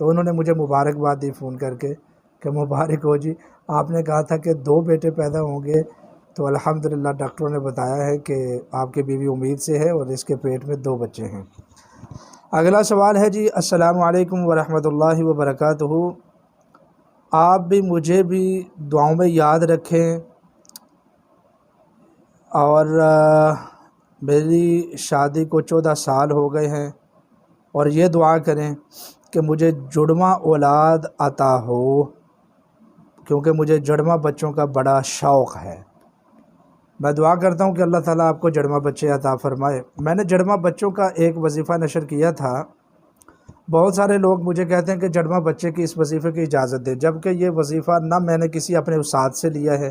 تو انہوں نے مجھے مبارکباد دی فون کر کے کہ مبارک ہو جی۔ آپ نے کہا تھا کہ دو بیٹے پیدا ہوں گے۔ تو الحمدللہ ڈاکٹروں نے بتایا ہے کہ آپ کی بیوی امید سے ہے اور اس کے پیٹ میں دو بچے ہیں۔ اگلا سوال ہے جی السلام علیکم ورحمۃ اللہ وبرکاتہ۔ آپ بھی مجھے بھی دعاؤں میں یاد رکھیں۔ اور، میری شادی کو چودہ سال ہو گئے ہیں اور یہ دعا کریں۔ کہ مجھے جڑواں اولاد عطا ہو، کیونکہ مجھے جڑواں بچوں کا بڑا شوق ہے۔ میں دعا کرتا ہوں کہ اللہ تعالیٰ آپ کو جڑواں بچے عطا فرمائے۔ میں نے جڑواں بچوں کا ایک وظیفہ نشر کیا تھا۔ بہت سارے لوگ مجھے کہتے ہیں کہ جڑواں بچے کی اس وظیفے کی اجازت دے، جبکہ یہ وظیفہ نہ میں نے کسی اپنے استاد سے لیا ہے،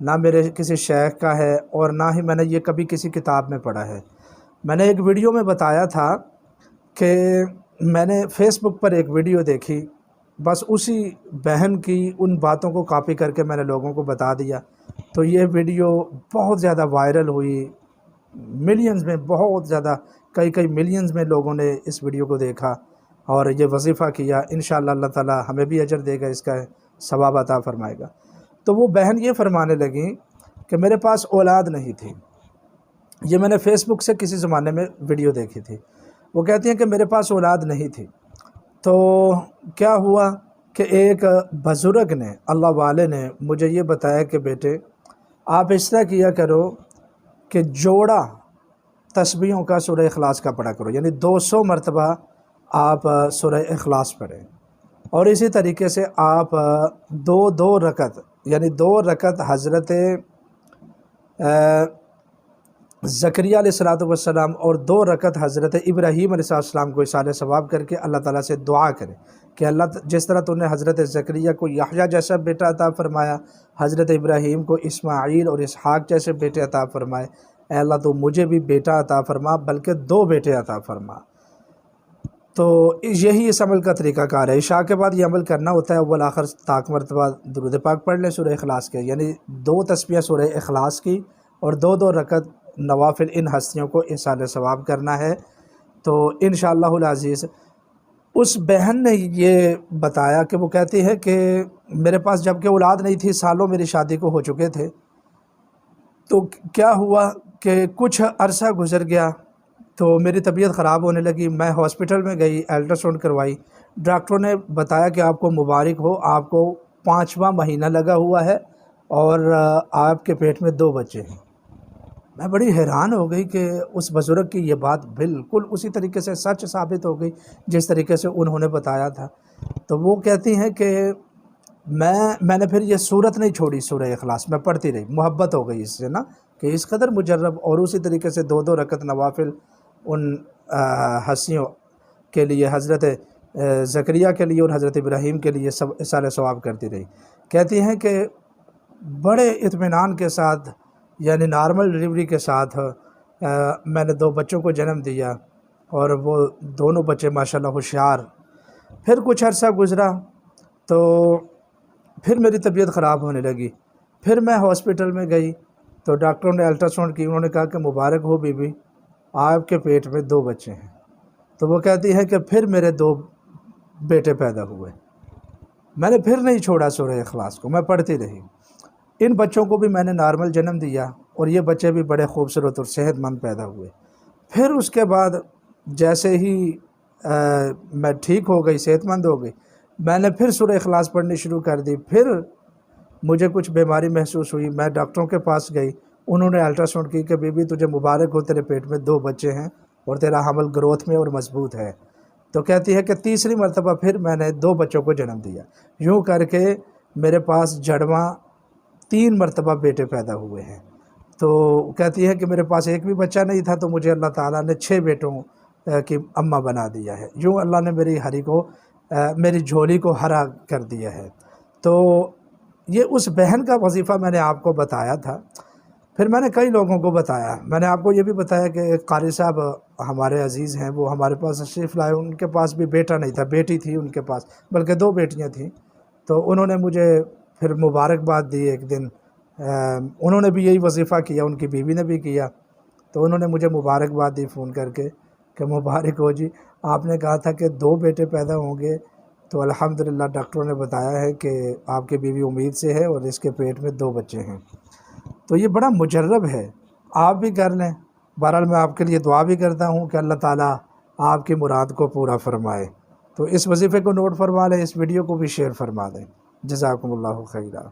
نہ میرے کسی شیخ کا ہے، اور نہ ہی میں نے یہ کبھی کسی کتاب میں پڑھا ہے۔ میں نے ایک ویڈیو میں بتایا تھا کہ میں نے فیس بک پر ایک ویڈیو دیکھی، بس اسی بہن کی ان باتوں کو کاپی کر کے میں نے لوگوں کو بتا دیا۔ تو یہ ویڈیو بہت زیادہ وائرل ہوئی۔ ملینز میں بہت زیادہ، کئی کئی ملینز میں لوگوں نے اس ویڈیو کو دیکھا اور یہ وظیفہ کیا۔ انشاءاللہ اللہ تعالی ہمیں بھی اجر دے گا، اس کا ثواب عطا فرمائے گا۔ تو وہ بہن یہ فرمانے لگیں کہ میرے پاس اولاد نہیں تھی۔ یہ میں نے فیس بک سے کسی زمانے میں ویڈیو دیکھی تھی۔ وہ کہتی ہیں کہ میرے پاس اولاد نہیں تھی۔ تو کیا ہوا کہ ایک بزرگ نے، اللہ والے نے مجھے یہ بتایا کہ بیٹے، آپ اس طرح کیا کرو کہ جوڑا تسبیحوں کا سورہ اخلاص کا پڑھا کرو۔ یعنی دو سو مرتبہ آپ سورہ اخلاص پڑھیں۔ اور اسی طریقے سے آپ دو دو رکت یعنی دو رکت حضرت زکریہ علیہ السلاۃ والسلام اور دو رکت حضرت ابراہیم علیہ السلام کو اشار ثواب کر کے اللہ تعالیٰ سے دعا کرے کہ اللہ جس طرح تو نے حضرت زکریہ کو یحییٰ جیسا بیٹا عطا فرمایا، حضرت ابراہیم کو اسماعیل اور اسحاق جیسے بیٹے عطا فرمائے۔ اے اللہ تو مجھے بھی بیٹا عطا فرما، بلکہ دو بیٹے عطا فرما۔ تو یہی اس عمل کا طریقہ کار ہے۔ عشاء کے بعد یہ عمل کرنا ہوتا ہے، اول آخر طاق مرتبہ درود پاک پڑھ لیں سورہ اخلاص کے یعنی دو تسبیح سورہ اخلاص کی اور دو دو رکت نوافل ان ہستیوں کو احسان ثواب کرنا ہے۔ تو انشاءاللہ العزیز، اس بہن نے یہ بتایا کہ وہ کہتی ہے کہ میرے پاس جبکہ اولاد نہیں تھی، سالوں میری شادی کو ہو چکے تھے۔ تو کیا ہوا کہ کچھ عرصہ گزر گیا تو میری طبیعت خراب ہونے لگی۔ میں ہاسپٹل میں گئی، الٹراساؤنڈ کروائی۔ ڈاکٹروں نے بتایا کہ آپ کو مبارک ہو، آپ کو پانچواں مہینہ لگا ہوا ہے اور آپ کے پیٹ میں دو بچے ہیں۔ میں بڑی حیران ہو گئی کہ اس بزرگ کی یہ بات بالکل اسی طریقے سے سچ ثابت ہو گئی جس طریقے سے انہوں نے بتایا تھا۔ تو وہ کہتی ہیں کہ میں میں نے پھر یہ صورت نہیں چھوڑی سورہ اخلاص، میں پڑھتی رہی، محبت ہو گئی اس سے نا، کہ اس قدر مجرب اور اسی طریقے سے دو دو رکت نوافل ان ہنسیوں کے لیے، حضرت ذکریہ کے لیے اور حضرت ابراہیم کے لیے سب اثار ثواب کرتی رہی۔ کہتی ہیں کہ بڑے اطمینان کے ساتھ یعنی نارمل ڈلیوری کے ساتھ میں نے دو بچوں کو جنم دیا اور وہ دونوں بچے ماشاءاللہ ہوشیار۔ پھر کچھ عرصہ گزرا تو پھر میری طبیعت خراب ہونے لگی۔ پھر میں ہاسپٹل میں گئی تو ڈاکٹروں نے الٹراساؤنڈ کی، انہوں نے کہا کہ مبارک ہو بی بی آپ کے پیٹ میں دو بچے ہیں۔ تو وہ کہتی ہے کہ پھر میرے دو بیٹے پیدا ہوئے۔ میں نے پھر نہیں چھوڑا سورہ اخلاص کو، میں پڑھتی رہی۔ ان بچوں کو بھی میں نے نارمل جنم دیا اور یہ بچے بھی بڑے خوبصورت اور صحت مند پیدا ہوئے۔ پھر اس کے بعد جیسے ہی میں ٹھیک ہو گئی صحت مند ہو گئی، میں نے پھر سورہ اخلاص پڑھنی شروع کر دی۔ پھر مجھے کچھ بیماری محسوس ہوئی، میں ڈاکٹروں کے پاس گئی۔ انہوں نے الٹراساؤنڈ کی کہ بی بی، تجھے مبارک ہو، تیرے پیٹ میں دو بچے ہیں اور تیرا حمل گروتھ میں اور مضبوط ہے۔ تو کہتی ہے کہ تیسری مرتبہ پھر میں نے دو بچوں کو جنم دیا۔ یوں کر کے میرے پاس جڑواں تین مرتبہ بیٹے پیدا ہوئے ہیں۔ تو کہتی ہے کہ میرے پاس ایک بھی بچہ نہیں تھا تو مجھے اللہ تعالیٰ نے چھ بیٹوں کی اماں بنا دیا ہے۔ یوں اللہ نے میری ہری کو میری جھولی کو ہرا کر دیا ہے۔ تو یہ اس بہن کا وظیفہ میں نے آپ کو بتایا تھا۔ پھر میں نے کئی لوگوں کو بتایا۔ میں نے آپ کو یہ بھی بتایا کہ ایک قاری صاحب ہمارے عزیز ہیں، وہ ہمارے پاس تشریف لائے۔ ان کے پاس بھی بیٹا نہیں تھا، بیٹی تھی ان کے پاس، بلکہ دو بیٹیاں تھیں۔ تو انہوں نے مجھے پھر مبارکباد دی ایک دن۔ انہوں نے بھی یہی وظیفہ کیا، ان کی بیوی نے بھی کیا۔ تو انہوں نے مجھے مبارکباد دی فون کر کے کہ مبارک ہو جی۔ آپ نے کہا تھا کہ دو بیٹے پیدا ہوں گے۔ تو الحمدللہ ڈاکٹروں نے بتایا ہے کہ آپ کی بیوی امید سے ہے اور اس کے پیٹ میں دو بچے ہیں۔ تو یہ بڑا مجرب ہے۔ آپ بھی کر لیں۔ بہرحال میں آپ کے لیے دعا بھی کرتا ہوں کہ اللہ تعالیٰ آپ کی مراد کو پورا فرمائے۔ تو اس وظیفے کو نوٹ فرما لیں، اس ویڈیو کو بھی شیئر فرما دیں۔ جزاکم اللہ خیرہ